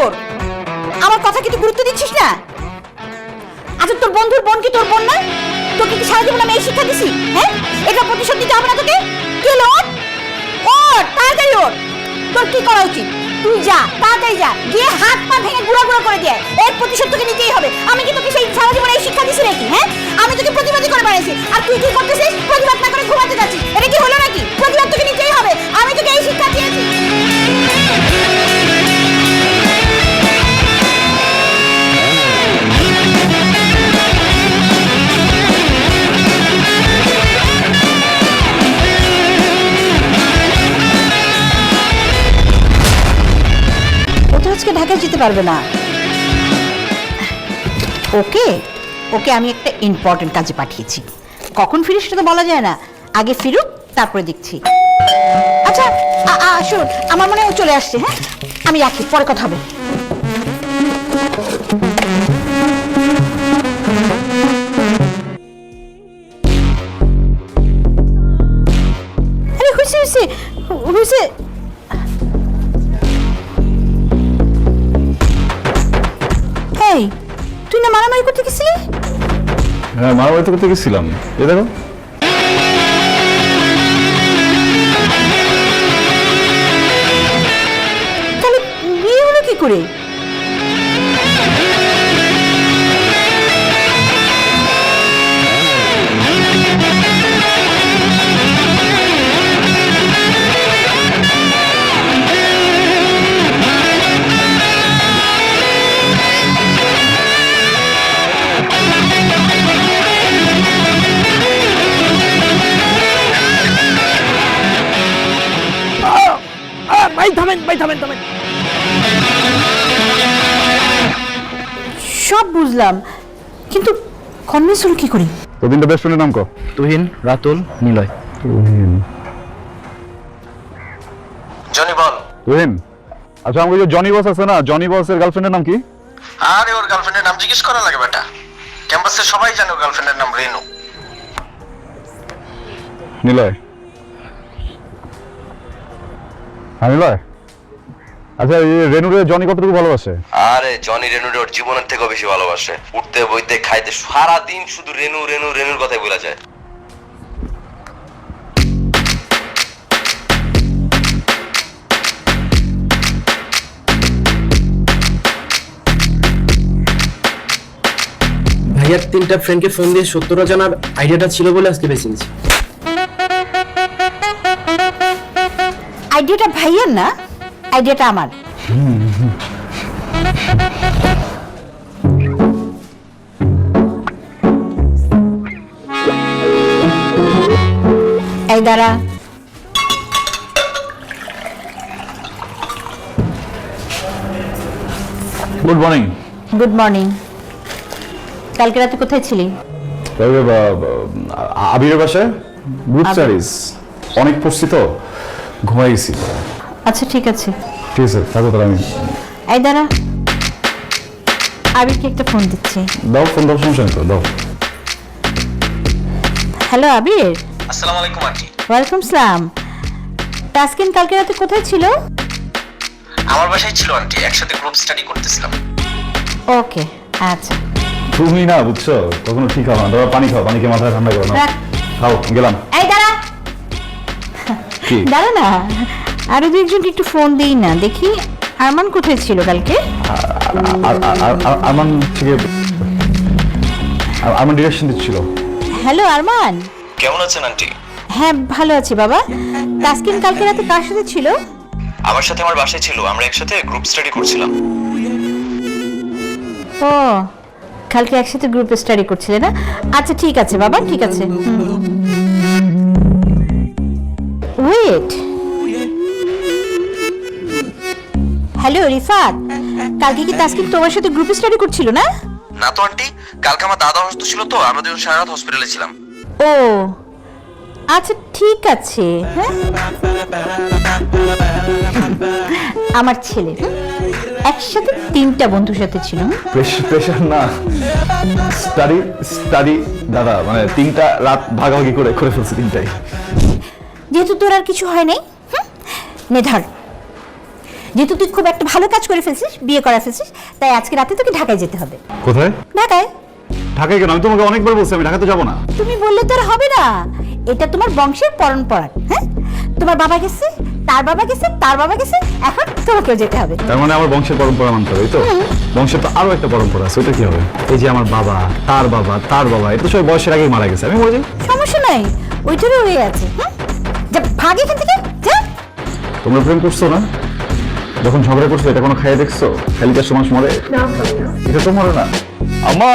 তোর? আমার কথা কি গুরুত্ব দিচ্ছিস না? আচ্ছা তোর বন্ধুর বোন কি তোর বোন না? তোকে কি সারা জীবন আমি এই শিক্ষা দিছি? হ্যাঁ? এটা প্রতিশোধ দিতে হবে না তোকে? কি হলো? ওঠ তাড়াতাড়ি ওঠ তোর কি করা উচিত? তুই যা, তাড়াতাড়ি যা। গিয়ে হাত পা ভেঙে গুঁড়া গুঁড়া করে দিয়ে এর প্রতিশোধ তোকে নিতেই হবে। আমি কি তোকে সেই সারা জীবন এই শিক্ষা দিছি নাকি হ্যাঁ? আমি তোকে প্রতিবাদী করে বেড়াইছি। আর তুই কি করতেছিস? প্রতিবাদ না করে ঘুমাতে যাচ্ছিস। এটা কি হলো নাকি? প্রতিবাদ তোকে নিতেই হবে। আমি তোকে এই শিক্ষা দিয়েছি ঢাকায় যেতে পারবে না। ওকে? ওকে আমি একটা ইম্পর্টেন্ট কাজে পাঠিয়েছি। কখন ফিরিস সেটা তো বলা যায় না। আগে ফিরুক, তারপরে দেখছি। আচ্ছা শোন আমার মনে হয় চলে আসছে হ্যাঁ? আমি রাখি পরে কথা হবে। মারামারি করতে গেছিলি? হ্যাঁ মারামারি করতে গেছিলাম। এ দেখো। তাহলে বিয়ে হলো কি করে? থামেন ভাই থামেন থামেন। সব বুঝলাম কিন্তু কনভিন্স কি করে? তো বেস্ট ফ্রেন্ডের নাম কো তুহিন রাতুল নিলয়। জনি বল। তুহিন আচ্ছা আমাকে যে জনি বস আছে না জনি বসের গার্লফ্রেন্ডের নাম কি? আরে ওর গার্লফ্রেন্ডের নাম জিজ্ঞেস করা লাগে বেটা। ক্যাম্পাসে সবাই জানে ওর গার্লফ্রেন্ডের নাম রেনু। নিলয়। হ্যাঁ নিলয়? আচ্ছা রেনুরে জনি কতটুকু ভালোবাসে? আরে জনি রেনুর ওর জীবনের থেকেও বেশি ভালোবাসে। উঠতে বইতে খাইতে সারা দিন শুধু রেনু রেনু রেনুর কথাই বলা যায়। ভাইয়ার তিনটা ফ্রেন্ডকে ফোন দিয়ে সত্যটা জানার আইডিয়াটা ছিল বলে আজকে বেছে নিয়েছি। আইডিয়াটা ভাইয়ের না? আইডিয়াটা আমার। এই দাঁড়া। গুড মর্নিং গুড মর্নিং কালকে রাতে কোথায় ছিলি? আবিরের বাসায়? গ্রুপ স্টাডিজ অনেক পড়ছি তো। ঘুমাই গেছি। আচ্ছা ঠিক আছে। ঠিক আছে থাকো তাহলে আমি এই দাঁড়া। আবিরকে একটা ফোন দিচ্ছি। দাও ফোন দাও সমস্যা নেই তো দাও। হ্যালো আবির। আসসালামু আলাইকুম আন্টি। ওয়েলকাম সালাম। তাসকিন কালকে রাতে কোথায় ছিল? আমার বাসায় ছিল আন্টি। একসাথে গ্রুপ স্টাডি করতেছিলাম। ওকে আচ্ছা। তুমি না বুঝছ? কখনো ঠিক হবে না। দাও পানি খাও পানিকে মাথায় ঠান্ডা করো না খাও গেলাম। এই দাঁড়া। দাঁড়া না। আরও দু একজনকে একটু ফোন দিই না। দেখি আরমান কোথায় ছিল কালকে? আর- আর- আর- আর- আরমান থেকে আর- আরমান ডিরেকশন দিচ্ছিল হ্যালো আরমান? কেমন আছেন আন্টি? হ্যাঁ ভালো আছি বাবা। তাসকিন কালকে রাতে কার সাথে ছিল? আমার সাথে আমার বাসায় ছিল। আমরা একসাথে গ্রুপ স্টাডি করছিলাম। ও কালকে একসাথে গ্রুপে স্টাডি করছিলে না? আচ্ছা ঠিক আছে বাবা ঠিক আছে। Wait hello Rifat. কালকে কি তাসকিন তোমার সাথে গ্রুপে স্টাডি করছিল না? না তো আন্টি। কালকে আমার দাদা অসুস্থ ছিল তো আমরা দুজন সারা রাত হসপিটালে ছিলাম। ও আচ্ছা ঠিক আছে হ্যাঁ? আমার ছেলে একসাথে তিনটা বন্ধুর সাথে ছিল? প্রেশার না। স্টাডি স্টাডি দাদা মানে তিনটা রাত ভাগাভাগি করে করে ফেলছি তিনটাই। যেহেতু তোর আর কিছু হয় নাই হুম? নে ধর। যেহেতু তুই খুব একটা ভালো কাজ করে ফেলছিস বিয়ে করা ফেলছিস তাই আজকে রাতে তোকে ঢাকায় যেতে হবে। কোথায়? ঢাকায়। ঢাকায় কেন? আমি তোমাকে অনেকবার বলছি আমি ঢাকাতে যাব না। তুমি বললে তো আর হবে না। এটা তোমার বংশের পরম্পরা হ্যাঁ? তোমার বাবা গেছে তার বাবা গেছে তার বাবা গেছে এখন তোমাকেও যেতে হবে। তার মানে আমার বংশের পরম্পরা মানতে হবে তো? বংশের তো আরও একটা পরম্পরা আছে ওইটা কি হবে? এই যে আমার বাবা তার বাবা তার বাবা এটা তো সবাই বয়সের আগেই মারা গেছে আমি যাই। সমস্যা নাই ওইটারও হয়ে আছে হ্যাঁ যা ভাগ এখান থেকে যা। তোমরা প্রেম করছ না? যখন ঝগড়া করছ এটা কোনো খাইয়ে দেখছ? খালিকার সমাজ মরে? এটা তো মরে না। আমা